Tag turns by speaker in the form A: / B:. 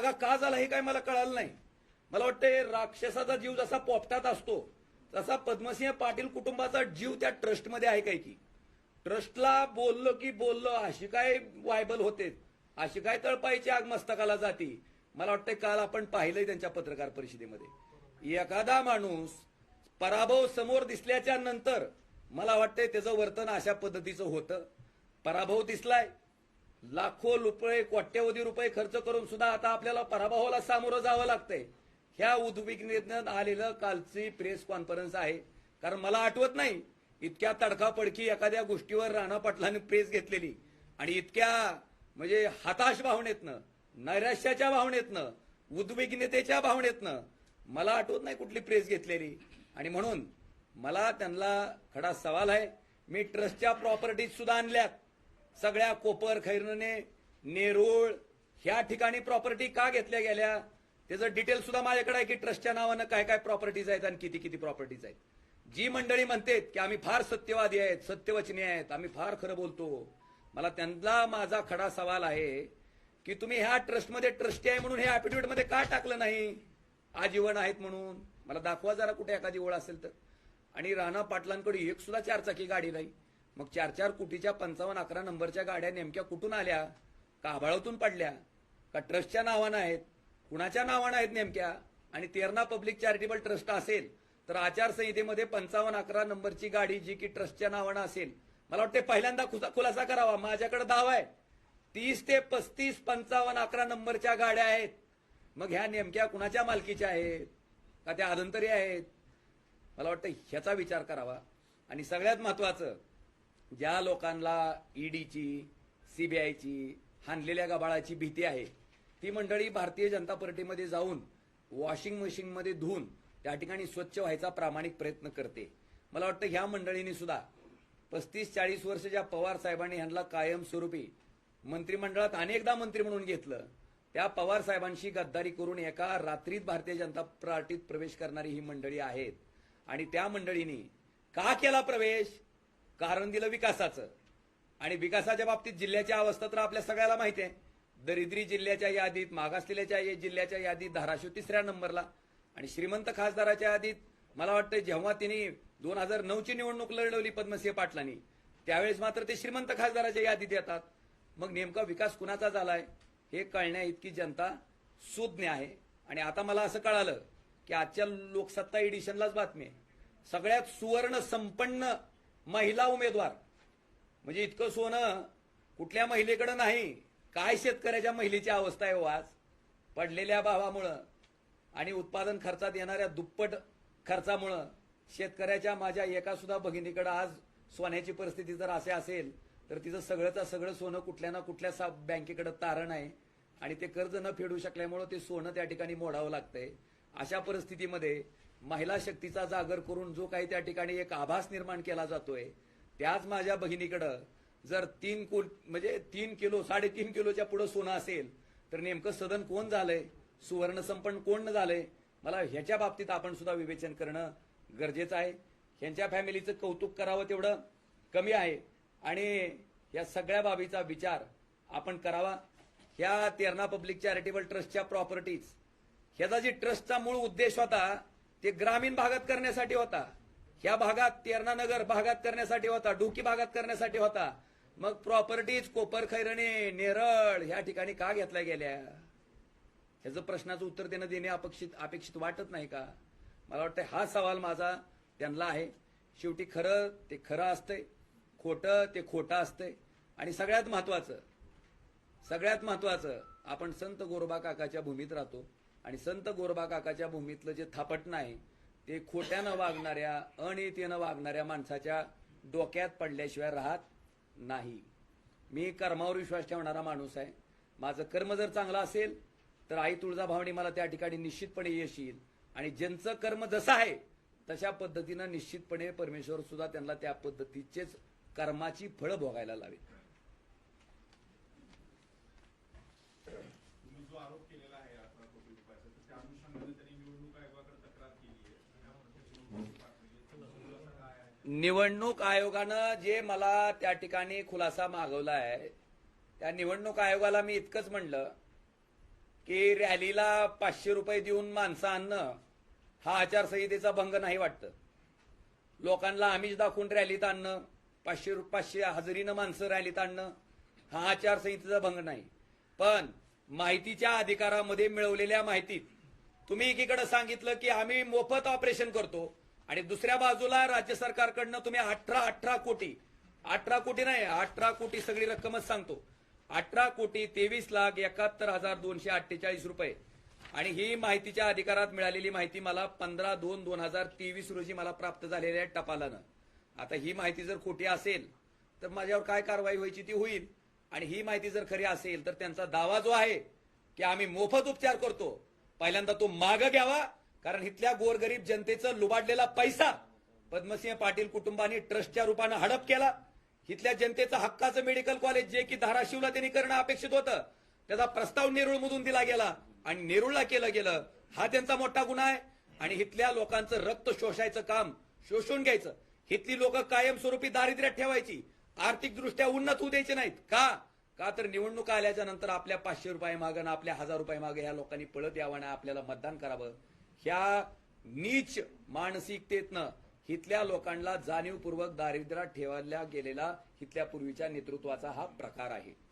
A: जागा का झाला हे काय मला कळालं नाही. मला वाटतंय राक्षसाचा जीव जसा पोपटात असतो तसा पद्मसिंह पाटील कुटुंबाचा जीव त्या ट्रस्टमध्ये आहे काय की. ट्रस्टला बोललो की बोललो अशी काय वायबल होते अशी काय तळपायची आग मस्तकाला जाती. मला वाटतं काल आपण पाहिलंय त्यांच्या पत्रकार परिषदेमध्ये. एखादा माणूस पराभव समोर दिसल्याच्या नंतर मला वाटतंय त्याचं वर्तन अशा पद्धतीचं होतं. पराभव दिसलाय लाखो रुपये कोट्यवधी रुपये खर्च करून सुद्धा आता आपल्याला पराभवाला सामोरं जावं लागतंय. ह्या उद्विग्नेतनं आलेलं कालची प्रेस कॉन्फरन्स आहे. कारण मला आठवत नाही इतक्या तडकापडकी एखाद्या गोष्टीवर राणा पाटलांनी प्रेस घेतलेली. आणि इतक्या म्हणजे हताश भावनेतनं नैराश्याच्या भावनेतनं उद्विग्नतेच्या भावनेतनं मला आठवत नाही कुठली प्रेस घेतलेली. आणि म्हणून मला त्यांना खडा सवाल आहे मी ट्रस्टच्या प्रॉपर्टीज सुद्धा आणल्यात. सगळ्या कोपर खैरणे नेरूळ ह्या ठिकाणी प्रॉपर्टी का घेतल्या गेल्या? त्याचं डिटेल सुद्धा माझ्याकडे आहे की ट्रस्टच्या नावानं काय काय प्रॉपर्टीज आहेत आणि किती किती प्रॉपर्टीज आहेत. जी मंडळी म्हणते की आम्ही फार सत्यवादी आहेत सत्यवचनी आहेत आम्ही फार खरं बोलतो. मला त्यांना माझा खडा सवाल आहे की तुम्ही ह्या ट्रस्टमध्ये ट्रस्टी आहे म्हणून हे affidavit का टाकलं नाही? आजीवन आहेत म्हणून. मला दाखवा जरा कुठे एखादी ओळ असेल तर. आणि राणा पाटलांकडे एक सुद्धा चारचाकी गाडी नाही. मग चार चार कोटीच्या पंचावन्न अकरा नंबरच्या गाड्या नेमक्या कुठून आल्या? का आभाळातून पडल्या? का ट्रस्टच्या नावानं आहेत? कुणाच्या नावानं आहेत नेमक्या? आणि तेरणा पब्लिक चॅरिटेबल ट्रस्ट असेल तर आचारसंहितेमध्ये पंचावन्न अकरा नंबरची गाडी जी की ट्रस्टच्या नावानं असेल मला वाटते पहिल्यांदा खुसा- खुलासा करावा. माझ्याकडे दावा आहे. तीस ते पस्तीस पंचावन्न अकरा नंबरच्या गाड्या आहेत. मग ह्या नेमक्या कुणाच्या मालकीच्या आहेत? का त्या आदंतरी आहेत? मला वाटतं ह्याचा विचार करावा. आणि सगळ्यात महत्वाचं ज्या लोकांना ईडीची सीबीआयची हाणलेल्या गबाळाची भीती आहे ती मंडळी भारतीय जनता पार्टीमध्ये जाऊन वॉशिंग मशीनमध्ये धुवून त्या ठिकाणी स्वच्छ व्हायचा प्रामाणिक प्रयत्न करते. मला वाटतं ह्या मंडळींनी सुद्धा पस्तीस चाळीस वर्ष ज्या पवार साहेबांनी ह्यांना कायमस्वरूपी मंत्रिमंडळात अनेकदा मंत्री म्हणून घेतलं त्या पवार साहेबांशी गद्दारी करून एका रात्रीत भारतीय जनता पार्टीत प्रवेश करणारी ही मंडळी आहेत. आणि त्या मंडळींनी का केला प्रवेश? कारण दिलं विकासाचं. आणि विकासाच्या बाबतीत जिल्ह्याची अवस्था तर आपल्या सगळ्याला माहिती आहे. दरिद्री जिल्ह्याच्या यादीत मागासलेल्याच्या जिल्ह्याच्या यादीत धाराशिव तिसऱ्या नंबरला. आणि श्रीमंत खासदाराच्या यादीत मला वाटतं जेव्हा त्यांनी दोन हजार नऊची निवडणूक लढवली पद्मसिंह पाटलांनी त्यावेळेस मात्र ते श्रीमंत खासदाराच्या यादीत येतात. मग नेमका विकास कुणाचा झालाय हे कळण्या इतकी जनता सुज्ञ आहे. आणि आता मला असं कळालं की आजच्या लोकसत्ता एडिशनलाच बातमी आहे. सगळ्यात सुवर्ण संपन्न महिला उमेदवार. म्हणजे इतकं सोनं कुठल्या महिलेकडं नाही. काय शेतकऱ्याच्या महिलेची अवस्था आहे हो आज? पडलेल्या भावामुळं आणि उत्पादन खर्चात येणाऱ्या दुप्पट खर्चामुळं शेतकऱ्याच्या माझ्या एकासुद्धा भगिनीकडं आज सोन्याची परिस्थिती जर असे असेल तर तिचं सगळंचं सगळं सोनं कुठल्या ना कुठल्या सा- बँकेकडं तारण आहे. आणि ते कर्ज न फेडू शकल्यामुळं ते सोनं त्या ठिकाणी मोडावं लागतंय. अशा परिस्थितीमध्ये महिला शक्तीचा जागर करून जो काही त्या ठिकाणी एक आभास निर्माण केला जातोय त्याच माझ्या बहिणीकडं जर तीन कुल म्हणजे तीन किलो साडेतीन किलोच्या पुढं सोनं असेल तर नेमकं सदन कोण झालंय सुवर्ण संपन्न कोण झालंय मला ह्याच्या बाबतीत आपण सुद्धा विवेचन करणं गरजेचं आहे. ह्यांच्या फॅमिलीचं कौतुक करावं तेवढं कमी आहे. आणि या सगळ्या बाबीचा विचार आपण करावा. ह्या तेरणा पब्लिक चॅरिटेबल ट्रस्टच्या प्रॉपर्टीज ह्याचा जी ट्रस्टचा मूळ उद्देश होता ते ग्रामीण भागात करण्यासाठी होता. ह्या भागात तेरणानगर भागात करण्यासाठी होता डुकी भागात करण्यासाठी होता. मग प्रॉपर्टीज कोपर खैरणे नेरळ ह्या ठिकाणी का घेतल्या गेल्या? ह्याचं प्रश्नाचं उत्तर देणं देणे अपेक्षित अपेक्षित वाटत नाही का? मला वाटतं हा सवाल माझा त्यांना आहे. शेवटी खरं ते खरं असतंय. खोटं ते खोटं असतंय. आणि सगळ्यात महत्वाचं सगळ्यात महत्वाचं आपण संत गोरोबा काकाच्या भूमीत राहतो. आणि संत गोरबा काकाच्या भूमीतलं जे थापटणं आहे ते खोट्यानं वागणाऱ्या अनितीनं वागणाऱ्या माणसाच्या डोक्यात पडल्याशिवाय राहत नाही. मी कर्मावर विश्वास ठेवणारा माणूस आहे. माझं कर्म जर चांगलं असेल तर आई तुळजाभवानी मला त्या ठिकाणी निश्चितपणे यश येईल आणि ज्यांचं कर्म जसं आहे तशा पद्धतीनं निश्चितपणे परमेश्वर सुद्धा त्यांना त्या पद्धतीचेच कर्माची फळं भोगायला लावेल
B: तुम्ही जो आरोप केलेला आहे अठरा कोटी रुपयाचा तर त्या अनुषंगाने त्यांनी निवडणूक आयोगाकडे तक्रार केली आहे
A: निवडणूक आयोगानं जे मला त्या ठिकाणी खुलासा मागवला आहे त्या निवडणूक आयोगाला मी इतकंच म्हणलं की रॅलीला पाचशे रुपये देऊन माणसं आणणं हा आचारसंहितेचा भंग नाही वाटतं. लोकांना आमिष दाखवून रॅलीत आणणं पाचशे रु- पाचशे हजेरीनं माणसं रॅलीत आणणं हा आचारसंहितेचा भंग नाही. पण माहितीच्या अधिकारामध्ये मिळवलेल्या माहितीत तुम्ही एकीकडे सांगितलं की आम्ही मोफत ऑपरेशन करतो आणि दुसऱ्या बाजूला राज्य सरकारकडनं तुम्ही अठरा अठरा कोटी अठरा कोटी नाही अठरा कोटी सगळी रक्कमच सांगतो. अठरा कोटी तेवीस लाख एकाहत्तर हजार दोनशे अठ्ठेचाळीस रुपये. आणि ही माहितीच्या अधिकारात मिळालेली माहिती मला पंधरा दोन दोन हजार तेवीस रोजी मला प्राप्त झालेली आहे टपालानं. आता ही माहिती जर खोटी असेल तर माझ्यावर काय कारवाई व्हायची ती होईल. आणि ही माहिती जर खरी असेल तर त्यांचा दावा जो आहे की आम्ही मोफत उपचार करतो पहिल्यांदा तो माग घ्यावा कारण इथल्या गोरगरीब जनतेचं लुबाडलेला पैसा पद्मसिंह पाटील कुटुंबाने ट्रस्टच्या रूपानं हडप केला. इथल्या जनतेचं हक्काचं मेडिकल कॉलेज जे की धाराशिवला त्यांनी करणं अपेक्षित होतं त्याचा प्रस्ताव नेरूळमधून दिला गेला आणि नेरूळला केलं गेलं. हा त्यांचा मोठा गुन्हा आहे आणि इथल्या लोकांचं रक्त शोषायचं काम शोषून घ्यायचं. इथली लोक कायमस्वरूपी दारिद्र्यात ठेवायची. आर्थिक दृष्ट्या उन्नत होऊ द्यायचे नाहीत. का? का तर निवडणुका आल्याच्यानंतर आपल्या पाचशे रुपये मागं आणि आपल्या हजार रुपये मागं ह्या लोकांनी पळत यावं ना आपल्याला मतदान करावं. ह्या नीच मानसिकतेतनं इथल्या लोकांना जाणीवपूर्वक दारिद्र्यात ठेवल्या गेलेला इथल्या पूर्वीच्या नेतृत्वाचा हा प्रकार आहे.